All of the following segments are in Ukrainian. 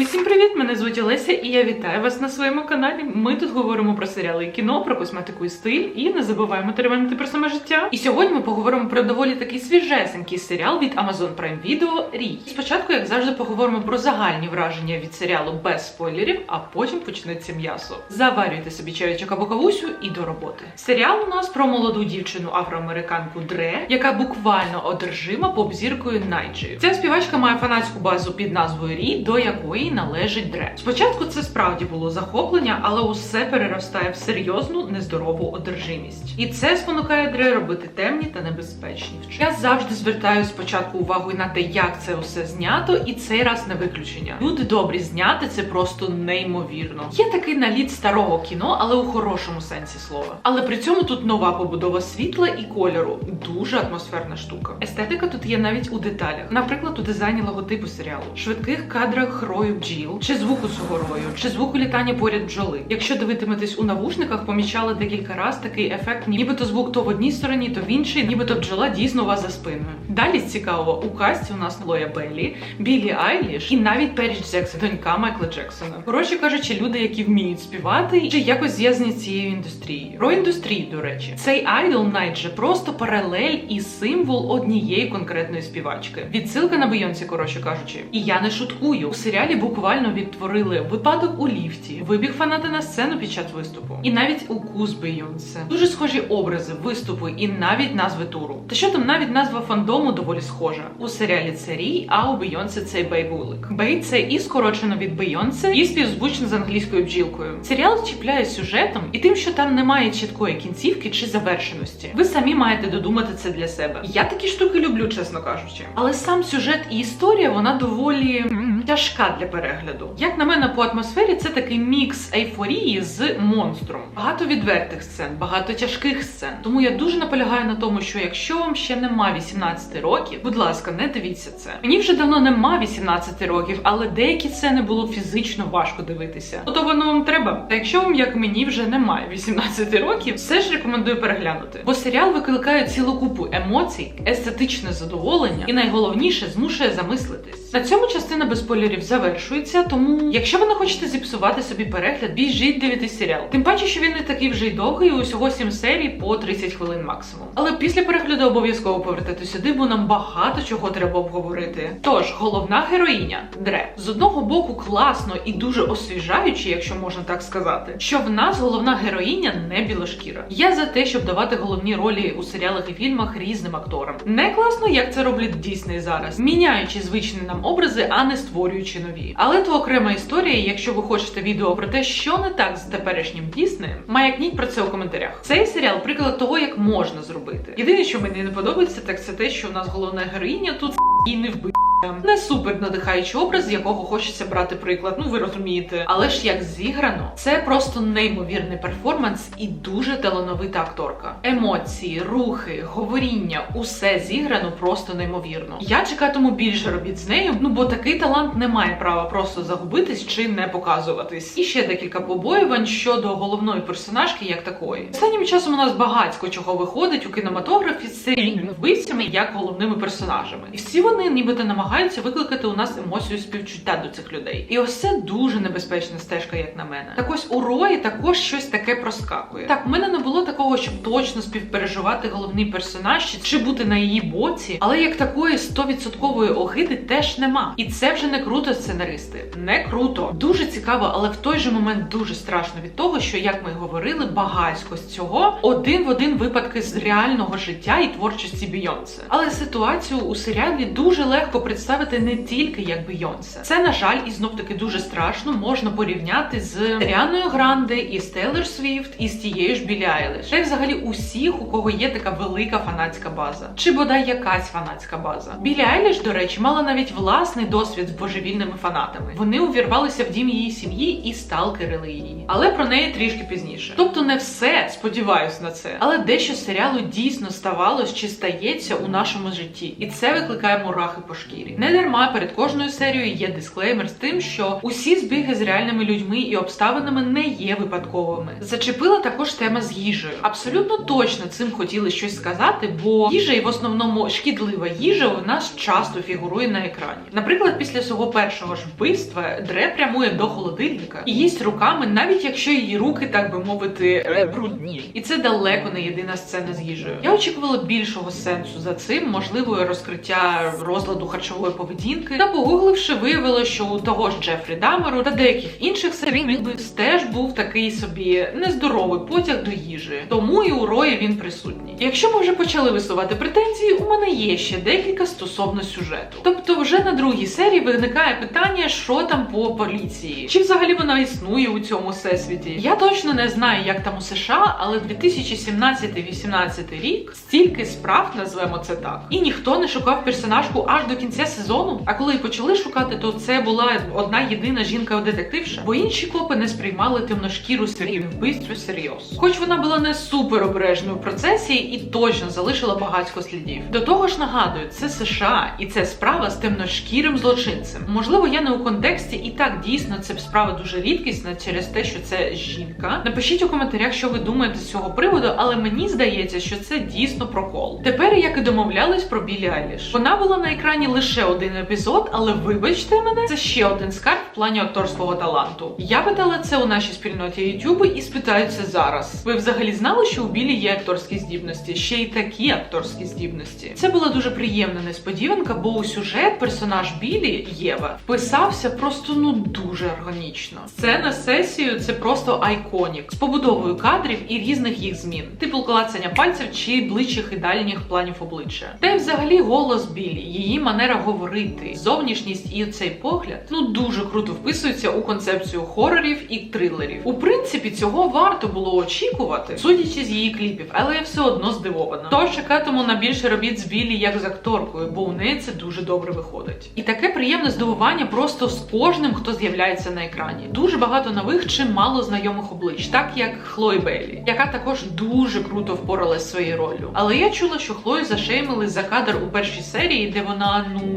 Усім привіт! Мене звуть Олеся, і я вітаю вас на своєму каналі. Ми тут говоримо про серіали і кіно, про косметику і стиль, і не забуваємо теревенити про саме життя. І сьогодні ми поговоримо про доволі такий свіжесенький серіал від Amazon Prime Video Рій. Спочатку, як завжди, поговоримо про загальні враження від серіалу без спойлерів, а потім почнеться м'ясо. Заварюйте собі чайочок або кавусю і до роботи. Серіал у нас про молоду дівчину афроамериканку Дре, яка буквально одержима поп-зіркою Найджею. Ця співачка має фанатську базу під назвою Рі, до якої належить Дре. Спочатку це справді було захоплення, але усе переростає в серйозну нездорову одержимість. І це спонукає Дре робити темні та небезпечні. Я завжди звертаю спочатку увагу на те, як це усе знято, і цей раз не виключення. Люди добрі зняти це просто неймовірно. Є такий наліт старого кіно, але у хорошому сенсі слова. Але при цьому тут нова побудова світла і кольору. Дуже атмосферна штука. Естетика тут є навіть у деталях. Наприклад, у дизайні логотипу серіалу, швидких кадрах рою бджіл, чи звуку цього рою, чи звуку літання поряд бджоли. Якщо дивитиметесь у навушниках, помічали декілька раз такий ефект, нібито звук то в одній стороні, то в іншій, нібито бджола дійсно у вас за спиною. Далі з цікавого у касті у нас Лоя Беллі, Білі Айліш і навіть Періч Джексон, донька Майкла Джексона. Коротше кажучи, люди, які вміють співати, чи якось зв'язані з цією індустрією. Про індустрію, до речі, цей айдол Найджа просто паралель і символ однієї конкретної співачки. Відсилка на Бейонсі, коротше кажучи. І я не шуткую. У серіалі буквально відтворили випадок у ліфті, вибіг фанати на сцену під час виступу, і навіть укус Бейонсе. Дуже схожі образи, виступи і навіть назви туру. Та що там навіть назва фандому доволі схожа. У серіалі це Рій, а у Бейонсе це Бейбулик. Бей це і скорочено від Бейонсе, і співзвучно з англійською бджілкою. Серіал чіпляє сюжетом і тим, що там немає чіткої кінцівки чи завершеності. Ви самі маєте додумати це для себе. Я такі штуки люблю, чесно кажучи. Але сам сюжет і історія вона доволі тяжка для перегляду. Як на мене, по атмосфері це такий мікс ейфорії з монстром. Багато відвертих сцен, багато тяжких сцен. Тому я дуже наполягаю на тому, що якщо вам ще нема 18 років, будь ласка, не дивіться це. Мені вже давно нема 18 років, але деякі сцени було фізично важко дивитися. Ну, То воно вам треба. Та якщо вам, як мені, вже немає 18 років, все ж рекомендую переглянути. Бо серіал викликає цілу купу емоцій, естетичне задоволення і найголовніше змушує замислитись. На цьому частина без спойлерів завершується. Тому, якщо ви не хочете зіпсувати собі перегляд, біжіть дивитись серіал. Тим паче, що він не такий вже й довгий, усього 7 серій по 30 хвилин максимум. Але після перегляду обов'язково повертати сюди, бо нам багато чого треба обговорити. Тож, головна героїня Дре з одного боку класно і дуже освіжаюче, якщо можна так сказати, що в нас головна героїня не білошкіра. Я за те, щоб давати головні ролі у серіалах і фільмах різним акторам. Не класно, як це роблять Дісней зараз, міняючи звичні нам образи, а не створюючи нові. Але то окрема історія. Якщо ви хочете відео про те, що не так з теперішнім Діснеєм, маякніть про це у коментарях. Цей серіал приклад того, як можна зробити. Єдине, що мені не подобається, так це те, що у нас головна героїня тут і не вбив. Не супер надихаючий образ, з якого хочеться брати приклад. Ну ви розумієте. Але ж як зіграно, це просто неймовірний перформанс і дуже талановита акторка. Емоції, рухи, говоріння усе зіграно просто неймовірно. Я чекатиму більше робіт з нею. Ну бо такий талант не має права просто загубитись чи не показуватись. І ще декілька побоювань щодо головної персонажки, як такої. Останнім часом у нас багатько чого виходить у кінематографі з серійними вбивцями як головними персонажами, і всі вони нібито намагаються викликати у нас емоцію співчуття до цих людей. І ось це дуже небезпечна стежка, як на мене. Так ось у Рої також щось таке проскакує. Так, в мене не було такого, щоб точно співпереживати головний персонаж чи бути на її боці, але як такої 100% огиди теж нема. І це вже не круто, сценаристи. Не круто. Дуже цікаво, але в той же момент дуже страшно від того, що як ми говорили, багатько з цього один в один випадки з реального життя і творчості Бійонсе. Але ситуацію у серіалі дуже легко представити не тільки як Бейонсе. Це, на жаль, і знов таки дуже страшно можна порівняти з Ріаною Гранде і з Тейлор Свіфт і з тією ж Білі Айлиш. Та й взагалі усіх, у кого є така велика фанатська база, чи бодай якась фанатська база. Білі Айліш, до речі, мала навіть власний досвід з божевільними фанатами. Вони увірвалися в дім її сім'ї і сталкерили її. Але про неї трішки пізніше. Тобто не все, сподіваюсь на це, але дещо серіалу дійсно ставалось чи стається у нашому житті, і це викликає мурахи по шкірі. Біллі. Не дарма перед кожною серією є дисклеймер з тим, що усі збіги з реальними людьми і обставинами не є випадковими. Зачепила також тема з їжею. Абсолютно точно цим хотіли щось сказати, бо їжа і в основному шкідлива їжа у нас часто фігурує на екрані. Наприклад, після свого першого ж вбивства Дре прямує до холодильника і їсть руками, навіть якщо її руки, так би мовити, брудні. І це далеко не єдина сцена з їжею. Я очікувала більшого сенсу за цим, можливо, розкриття розладу харчової поведінки. Та погугливши, виявилося, що у того ж Джефрі Дамеру та деяких інших серійних вбивств теж був такий собі нездоровий потяг до їжі. Тому і у рої він присутній. Якщо ми вже почали висувати претензії, у мене є ще декілька стосовно сюжету. Тобто, вже на другій серії виникає питання, що там по поліції, чи взагалі вона існує у цьому всесвіті. Я точно не знаю, як там у США, але 2017-18 рік стільки справ назвемо це так, і ніхто не шукав персонажку аж до кінця сезону. А коли почали шукати, то це була одна єдина жінка-детективша, бо інші копи не сприймали темношкіру серійне вбивство серйоз. Хоч вона була не супер обережною в процесі і точно залишила багатько слідів. До того ж, нагадую, це США, і це справа з темношкірим злочинцем. Можливо, я не у контексті, і так дійсно це справа дуже рідкісна через те, що це жінка. Напишіть у коментарях, що ви думаєте з цього приводу, але мені здається, що це дійсно прокол. Тепер, як і домовлялись про Білі Айліш. Вона була на екрані лише один епізод, але вибачте мене, це ще один скарб в плані акторського таланту. Я питала це у нашій спільноті YouTube і спитаю це зараз. Ви взагалі знали, що у Білі є акторські здібності? Ще й такі акторські здібності. Це була дуже приємна несподіванка, бо у сюжет персонаж Білі Єва вписався просто ну дуже органічно. Сцена з сесією це просто айконік з побудовою кадрів і різних їх змін, типу клацання пальців чи ближчих і дальніх планів обличчя. Та й взагалі голос Білі, її манера говорити, зовнішність і цей погляд ну дуже круто вписуються у концепцію хорорів і трилерів. У принципі, цього варто було очікувати, судячи з її кліпів, але я все одно здивована. Тож чекатиму на більше робіт з Білі як з акторкою, бо у неї це дуже добре виходить. І таке приємне здивування просто з кожним, хто з'являється на екрані. Дуже багато нових чи мало знайомих облич, так як Хлої Бейлі, яка також дуже круто впоралась своєю роллю. Але я чула, що Хлою зашеймили за кадр у першій серії, де вона, ну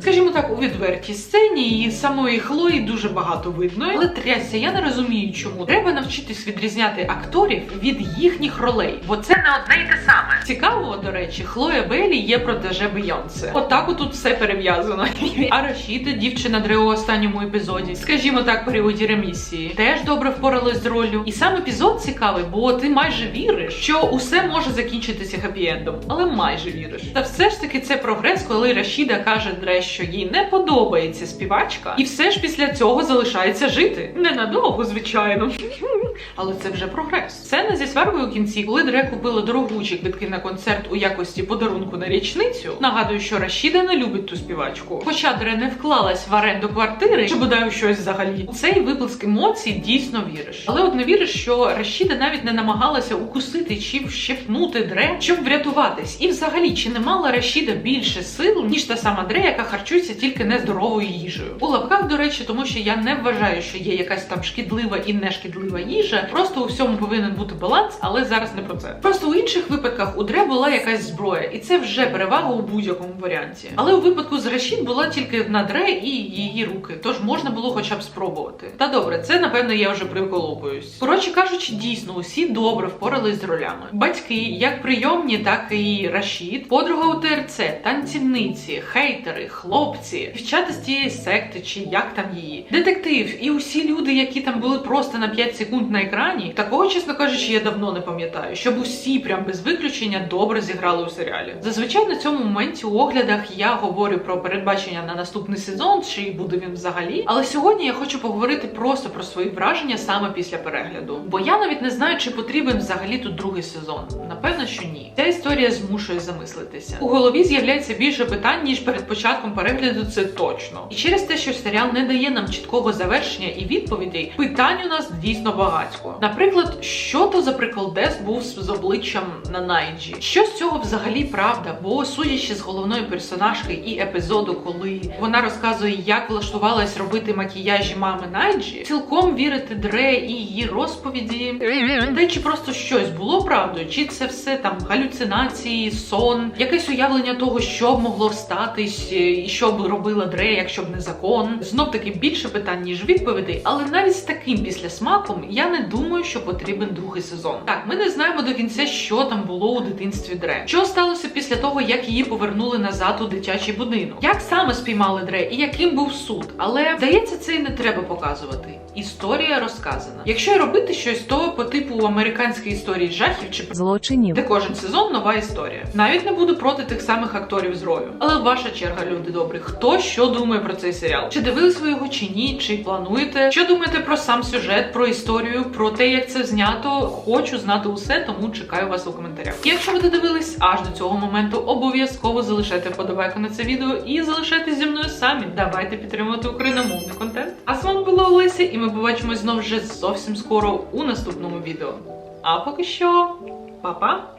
скажімо так, у відвертій сцені, і самої Хлої дуже багато видно. Але трясся, я не розумію, чому треба навчитись відрізняти акторів від їхніх ролей, бо це не одне й те саме. Цікаво, до речі, Хлоя Белі є протеже Бейонсе. Отак отут все перев'язано. А Рашіда, дівчина Дре у останньому епізоді, скажімо так, періоді ремісії, теж добре впоралась з ролью. І сам епізод цікавий, бо ти майже віриш, що усе може закінчитися хеппі-ендом, але майже віриш. Та все ж таки це прогрес, коли Рашіда каже Дре, що їй не подобається співачка, і все ж після цього залишається жити. Ненадовго, звичайно. Але це вже прогрес. Сцена зі сваркою у кінці, коли Дре купила дорогучі квитки на концерт у якості подарунку на річницю. Нагадую, що Рашіда не любить ту співачку. Хоча Дре не вклалась в оренду квартири, чи бодай у щось взагалі. У цей виплеск емоцій дійсно віриш. Але от не віриш, що Рашіда навіть не намагалася укусити чи вщепнути Дре, щоб врятуватись. І взагалі, чи не мала Рашіда більше сил, ніж та сама Дре, яка харчується тільки нездоровою їжею. У лапках, до речі, тому що я не вважаю, що є якась там шкідлива і нешкідлива їжа. Просто у всьому повинен бути баланс, але зараз не про це. Просто у інших випадках у Дре була якась зброя, і це вже перевага у будь-якому варіанті. Але у випадку з Рашід була тільки одна Дре і її руки, тож можна було хоча б спробувати. Та добре, це напевно я вже приколупуюсь. Коротше кажучи, дійсно усі добре впорались з ролями. Батьки, як прийомні, так і Рашід, подруга у ТРЦ, танцівниці, хейтери, хлопці, дівчата з тієї секти, чи як там її, детектив і усі люди, які там були просто на 5 секунд на екрані. Такого, чесно кажучи, я давно не пам'ятаю, щоб усі прям без виключення добре зіграли у серіалі. Зазвичай на цьому моменті у оглядах я говорю про передбачення на наступний сезон, чи буде він взагалі. Але сьогодні я хочу поговорити просто про свої враження саме після перегляду. Бо я навіть не знаю, чи потрібен взагалі тут другий сезон. Напевно, що ні. Ця історія змушує замислитися. У голові з'являється більше питань, ніж перед початком перегляду, це точно. І через те, що серіал не дає нам чіткого завершення і відповідей, питань у нас дійсно багатько. Наприклад, що то за приколдес був з обличчям на Найджі? Що з цього взагалі правда? Бо судячи з головної персонажки і епізоду, коли вона розказує, як влаштувалась робити макіяжі мами Найджі, цілком вірити Дре і її розповіді. Та чи просто щось було правдою, чи це все там галюцинації, сон, якесь уявлення того, що могло статись, і що б робила Дре, якщо б не закон. Знов таки більше питань ніж відповідей, але навіть з таким післясмаком я не думаю, що потрібен другий сезон. Так, ми не знаємо до кінця, що там було у дитинстві Дре. Що сталося після того, як її повернули назад у дитячий будинок? Як саме спіймали Дре і яким був суд? Але здається, це і не треба показувати. Історія розказана. Якщо робити щось, то по типу американської історії жахів чи злочинів. де кожен сезон нова історія. Навіть не буду проти тих самих акторів з рою. Але ваша черга, люди добрі. Хто що думає про цей серіал? Чи дивились ви його чи ні? Чи плануєте? Що думаєте про сам сюжет, про історію, про те, як це знято? Хочу знати усе, тому чекаю вас у коментарях. Якщо ви додивились аж до цього моменту, обов'язково залишайте вподобайку на це відео і залишайтесь зі мною самі. Давайте підтримувати україномовний контент. А з вами була Олеся, і ми побачимось знов вже зовсім скоро у наступному відео. А поки що, па-па!